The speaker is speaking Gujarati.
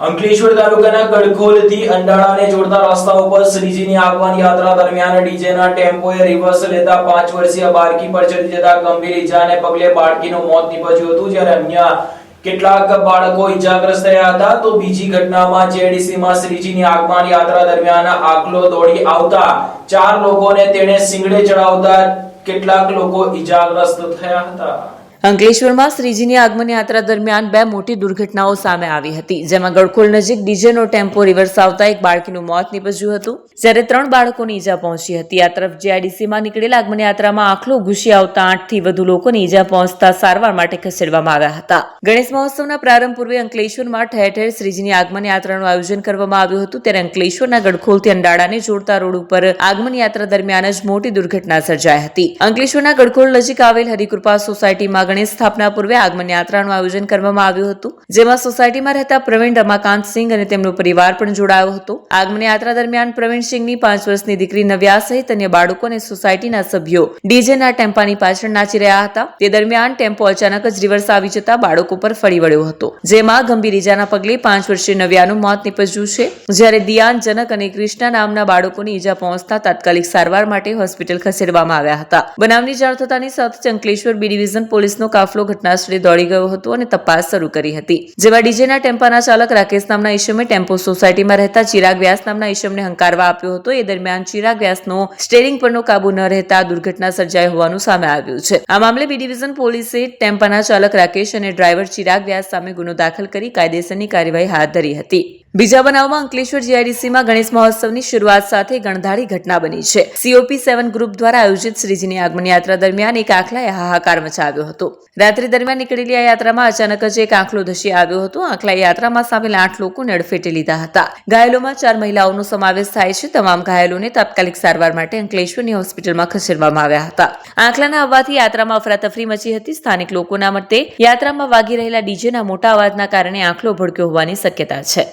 અંકલેશ્વર તાલુકાના ગડખોલથી અંડાળાને જોડતા રસ્તા ઉપર શ્રીજીની આગમન યાત્રા દરમિયાન ડીજેના ટેમ્પોએ રિવર્સ લેતા પાંચ વર્ષીય બાળકી પર ચડી જતા ગંભીર ઈજાને પગલે બાળકીનું મોત નીપજ્યું હતું, જ્યારે અન્ય કેટલાક બાળકો ઈજાગ્રસ્ત થયા હતા. તો બીજી ઘટનામાં જેડીસીમાં શ્રીજીની આગમાન યાત્રા દરમિયાન આગલો દોડી આવતા ચાર લોકોને તેણે સિંગડે ચડાવતા કેટલાક લોકો ઈજાગ્રસ્ત થયા હતા. અંકલેશ્વરમાં શ્રીજીની આગમન યાત્રા દરમિયાન બે મોટી દુર્ઘટનાઓ સામે આવી હતી, જેમાં ગળખોલ નજીક ડીજેનો ટેમ્પો રિવર્સ આવતા એક બાળકીનું મોત નીપજ્યું હતું. જ્યારે ત્રણ બાળકોને ઈજા પહોંચી હતી, આ તરફ જીઆઈડીસીમાં નીકળેલા આગમન યાત્રામાં આખલો ઘૂસી આવતા આઠથી વધુ લોકોને ઈજા પહોંચતા સારવાર માટે ખસેડવામાં આવ્યા હતા. ગણેશ મહોત્સવના પ્રારંભ પૂર્વે અંકલેશ્વરમાં ઠેર ઠેર શ્રીજીની આગમન યાત્રાનું આયોજન કરવામાં આવ્યું હતું. ત્યારે અંકલેશ્વરના ગડખોલથી અંડાળાને જોડતા રોડ ઉપર આગમન યાત્રા દરમિયાન જ મોટી દુર્ઘટના સર્જાઈ હતી. અંકલેશ્વરના ગડખોલ નજીક આવેલ હરિકૃપા સોસાયટીમાં ગણેશ સ્થાપના પૂર્વે આગમન યાત્રાનું આયોજન કરવામાં આવ્યું હતું, જેમાં સોસાયટીમાં રહેતા પ્રવીણ રમાકાંત સિંહ અને તેમનો પરિવાર પણ જોડાયો હતો. આગમન યાત્રા દરમિયાન પ્રવીણ સિંહની પાંચ વર્ષની દીકરી નવ્યા સહિત અન્ય બાળકો અને સોસાયટીના સભ્યો ડીજેના ટેમ્પાની પાછળ નાચી રહ્યા હતા. તે દરમિયાન ટેમ્પો અચાનક જ રિવર્સ આવી જતા બાળકો પર ફરી વળ્યો હતો, જેમાં ગંભીર ઈજાના પગલે પાંચ વર્ષીય નવ્યાનું મોત નીપજ્યું છે. જ્યારે દિયાન, જનક અને કૃષ્ણા નામના બાળકોની ઈજા પહોંચતા તાત્કાલિક સારવાર માટે હોસ્પિટલ ખસેડવામાં આવ્યા હતા. બનાવની જાણ થતાની સાથે ચંકલેશ્વર બી ડિવિઝન પોલીસનો કાફલો ઘટનાસ્થળે દોડી ગયો હતો અને તપાસ શરૂ કરી હતી. જેમાં ડીજેના ટેમ્પાના ચાલક રાકેશ નામના ઈશમે ટેમ્પો સોસાયટીમાં રહેતા ચિરાગ વ્યાસ નામના ઈશમને હંકારવા આપ્યો હતો. એ દરમિયાન ચિરાગ વ્યાસનો સ્ટેરિંગ પરનો કાબુ ન રહેતા દુર્ઘટના સર્જાઈ હોવાનું સામે આવ્યું છે. આ મામલે બી ડિવિઝન પોલીસે ટેમ્પાના ચાલક રાકેશ અને ડ્રાઈવર ચિરાગ વ્યાસ સામે ગુનો દાખલ કરી કાયદેસરની કાર્યવાહી હાથ ધરી હતી. બીજા બનાવમાં અંકલેશ્વર જીઆઈડીસીમાં ગણેશ મહોત્સવની શરૂઆત સાથે ગણધારી ઘટના બની છે. સીઓપી સેવન ગ્રુપ દ્વારા આયોજિત શ્રીજીની આગમન યાત્રા દરમિયાન એક આખલાએ હાહાકાર મચાવ્યો હતો. રાત્રિ દરમિયાન નીકળેલી આ યાત્રામાં અચાનક જ એક આંખલો ધસી આવ્યો હતો. આંખલા યાત્રામાં સામેલ આઠ લોકોને અડફેટે લીધા હતા. ઘાયલોમાં ચાર મહિલાઓનો સમાવેશ થાય છે. તમામ ઘાયલોને તાત્કાલિક સારવાર માટે અંકલેશ્વરની હોસ્પિટલમાં ખસેડવામાં આવ્યા હતા. આંખલાના આવવાથી યાત્રામાં અફરાતફરી મચી હતી. સ્થાનિક લોકોના મતે યાત્રામાં વાગી રહેલા ડીજેના મોટા અવાજના કારણે આંખલો ભડક્યો હોવાની શક્યતા છે.